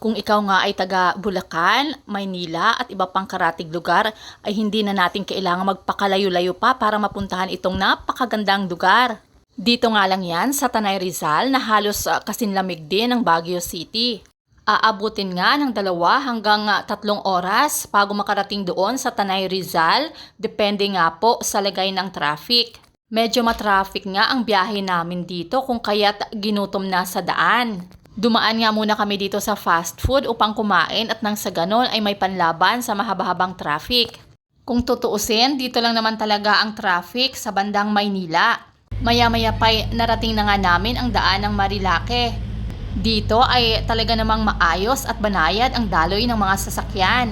Kung ikaw nga ay taga Bulacan, Maynila at iba pang karatig lugar, ay hindi na natin kailangan magpakalayo-layo pa para mapuntahan itong napakagandang lugar. Dito nga lang yan sa Tanay Rizal na halos ah, kasinlamig din ng Baguio City. Aabutin nga ng dalawa hanggang ah, tatlong oras bago makarating doon sa Tanay Rizal, depende nga po sa lagay ng traffic. Medyo matraffic nga ang biyahe namin dito kung kaya't ginutom na sa daan. Dumaan nga muna kami dito sa fast food upang kumain at nang sa ganon ay may panlaban sa mahaba-habang traffic. Kung tutuusin, dito lang naman talaga ang traffic sa bandang Maynila. Maya-maya pa'y narating na nga namin ang daan ng Marilake. Dito ay talaga namang maayos at banayad ang daloy ng mga sasakyan.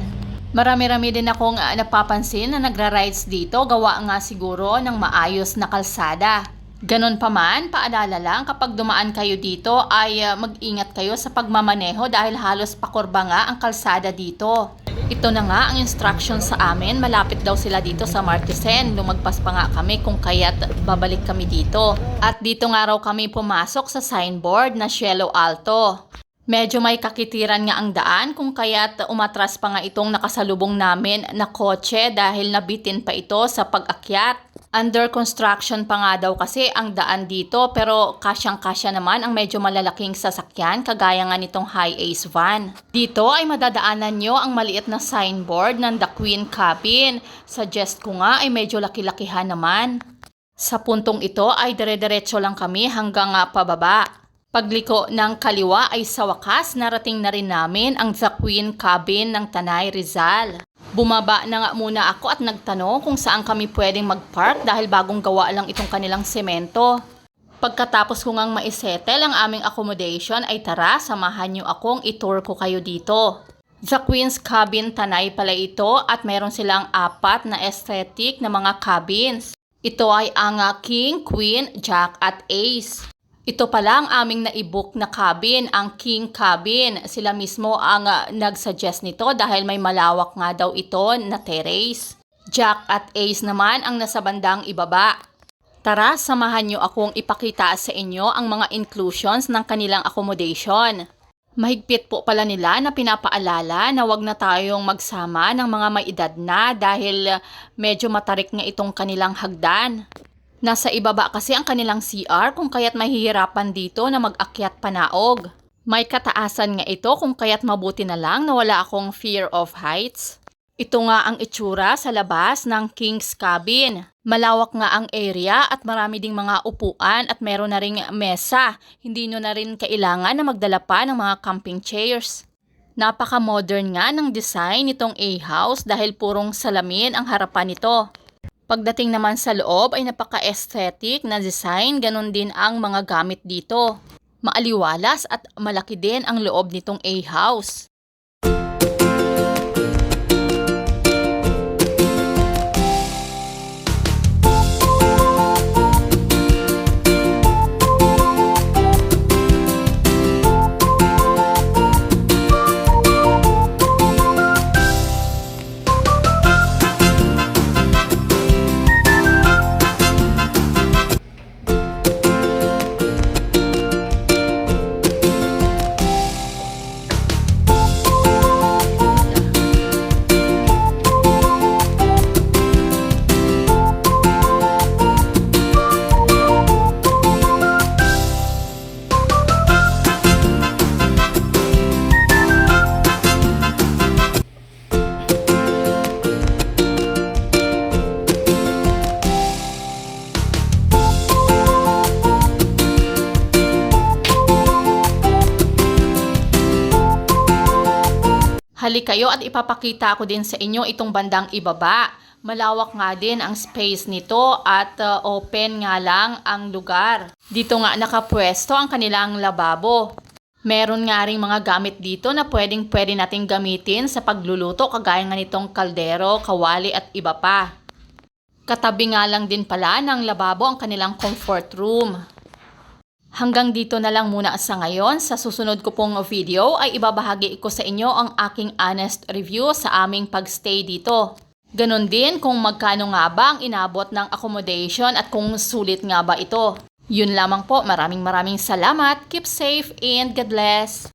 Marami-rami din akong ah, napapansin na nagra-rides dito gawa nga siguro ng maayos na kalsada. Ganon pa man, paalala lang kapag dumaan kayo dito ay ah, mag-ingat kayo sa pagmamaneho dahil halos pakurba nga ang kalsada dito. Ito na nga ang instruction sa amin, malapit daw sila dito sa Martisen. Lumagpas pa nga kami kung kaya't babalik kami dito. At dito nga raw kami pumasok sa signboard na Cielo Alto. Medyo may kakitiran nga ang daan kung kaya't umatras pa nga itong nakasalubong namin na kotse dahil nabitin pa ito sa pag-akyat. Under construction pa nga daw kasi ang daan dito pero kasyang-kasya naman ang medyo malalaking sasakyan kagaya nga nitong high ace van. Dito ay madadaanan nyo ang maliit na signboard ng The Queen Cabin. Suggest ko nga ay medyo laki-lakihan naman. Sa puntong ito ay dire-diretso lang kami hanggang nga pababa. Pagliko ng kaliwa ay sa wakas narating na rin namin ang The Queen Cabin ng Tanay Rizal. Bumaba na nga muna ako at nagtanong kung saan kami pwedeng mag-park dahil bagong gawa lang itong kanilang semento. Pagkatapos ko ngang maisettle ang aming accommodation ay tara, samahan niyo akong itour ko kayo dito. The Queen's Cabin Tanay pala ito at meron silang apat na aesthetic na mga cabins. Ito ay ang King, Queen, Jack at Ace. Ito pala ang aming naibuk na cabin, ang King Cabin. Sila mismo ang ah, nag-suggest nito dahil may malawak nga daw ito na terrace. Jack at Ace naman ang nasa bandang ibaba. Tara, samahan niyo akong ipakita sa inyo ang mga inclusions ng kanilang accommodation. Mahigpit po pala nila na pinapaalala na wag na tayong magsama ng mga may edad na dahil uh, medyo matarik nga itong kanilang hagdan. Nasa ibaba kasi ang kanilang CR kung kaya't mahihirapan dito na mag-akyat panaog. May kataasan nga ito kung kaya't mabuti na lang na wala akong fear of heights. Ito nga ang itsura sa labas ng King's Cabin. Malawak nga ang area at marami ding mga upuan at meron na ring mesa. Hindi nyo na rin kailangan na magdala pa ng mga camping chairs. Napaka-modern nga ng design nitong A-house dahil purong salamin ang harapan nito. Pagdating naman sa loob ay napaka-aesthetic na design, ganun din ang mga gamit dito. Maaliwalas at malaki din ang loob nitong A-house. Halik kayo at ipapakita ko din sa inyo itong bandang ibaba. Malawak nga din ang space nito at uh, open nga lang ang lugar. Dito nga nakapwesto ang kanilang lababo. Meron nga ring mga gamit dito na pwedeng pwede nating gamitin sa pagluluto kagaya nga nitong kaldero, kawali at iba pa. Katabi nga lang din pala ng lababo ang kanilang comfort room. Hanggang dito na lang muna sa ngayon. Sa susunod ko pong video ay ibabahagi ko sa inyo ang aking honest review sa aming pagstay dito. Ganon din kung magkano nga ba ang inabot ng accommodation at kung sulit nga ba ito. Yun lamang po. Maraming maraming salamat. Keep safe and God bless.